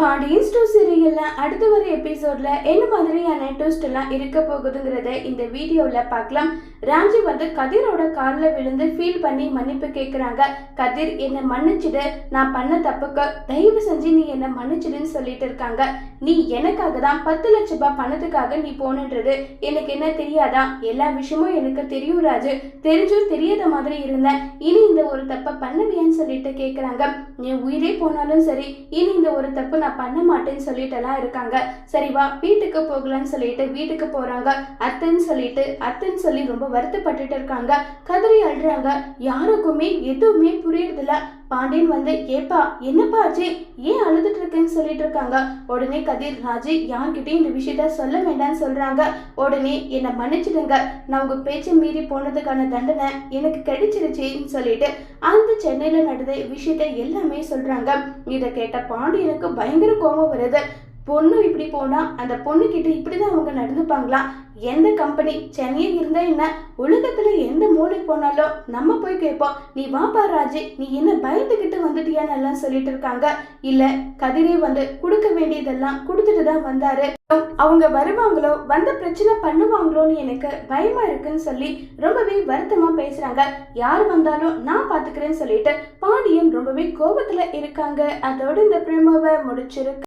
Pandian two சீரியலில் அடுத்து வர எபிசோடில் என்ன மாதிரியான ட்விஸ்ட் எல்லாம் இருக்க போகுதுங்கிறத இந்த வீடியோவில் பார்க்கலாம். ராஞ்சி வந்து கதிரோட காலில் விழுந்து ஃபீல் பண்ணி மன்னிப்பு கேட்குறாங்க கதிர் என்னை மன்னிச்சிடு. நான் பண்ண தப்புக்கு தயவு செஞ்சு நீ என்னை மன்னிச்சிடுன்னு சொல்லிட்டு இருக்காங்க. நீ எனக்காக தான் பத்து லட்ச ரூபாய் பணத்துக்காக நீ போனன்றது. எனக்கு என்ன தெரியாதா? எல்லா விஷயமும் எனக்கு தெரியும் ராஜு. தெரிஞ்சும் தெரியாத மாதிரி இருந்தேன் இனி இந்த ஒரு தப்பை பண்ணுவியான்னு சொல்லிட்டு கேட்குறாங்க என் உயிரே போனாலும் சரி இனி இந்த ஒரு தப்பு நான் பண்ண மாட்டேன்னு சொல்லிட்டெல்லாம் இருக்காங்க. சரி வா வீட்டுக்கு போகலான்னு சொல்லிட்டு வீட்டுக்கு போறாங்க. அத்தைன்னு சொல்லிட்டு அத்தைன்னு சொல்லி ரொம்ப வருத்தப்பட்டுட்டு இருக்காங்க. கதறி அழுறாங்க. யாருக்குமே எதுவுமே புரியறதில்ல. பாண்டியன் வந்து ஏப்பா என்னப்பா ஆச்சு? ஏன் அழுதுட்டு இருக்கேன்னு சொல்லிட்டு இருக்காங்க. உடனே கதிர் ராஜி யார்கிட்டயும் இந்த விஷயத்த சொல்ல வேண்டாம்னு சொல்றாங்க. உடனே என்னை மன்னிச்சிடுங்க. நான் உங்க பேச்சை மீறி போனதுக்கான தண்டனை எனக்கு கிடைச்சிருச்சுன்னு சொல்லிட்டு அந்த சென்னையில் நடந்த விஷயத்த எல்லாமே சொல்கிறாங்க இதை கேட்ட பாண்டியனுக்கு பயங்கர கோபம் வருது. பொண்ணு இப்படி போனால் அந்த பொண்ணு கிட்ட இப்படிதான் அவங்க நடந்துப்பாங்களா? எந்த கம்பெனி சென்னையில் இருந்தால் என்ன? உலகத்தில் எந்த மூளை போனாலும் நம்ம போய் கேட்போம் நீ வாப்பா ராஜி நீ என்ன பயந்துகிட்டு வந்துட்டியான்னு எல்லாம் சொல்லிட்டு இருக்காங்க. இல்லை கதிரே வந்து கொடுக்க வேண்டியதெல்லாம் கொடுத்துட்டு தான் வந்தாரு. அவங்க வருவாங்களோ வந்த பிரச்சனை பண்ணுவாங்களோன்னு எனக்கு பயமா இருக்குன்னு சொல்லி ரொம்பவே வருத்தமா பேசுறாங்க. யார் வந்தாலும் நான் பாத்துக்கிறேன்னு சொல்லிட்டு பாண்டியன் ரொம்பவே கோபத்துல இருக்காங்க. அதோட இந்த பிரேமாவை முடிச்சிருக்கு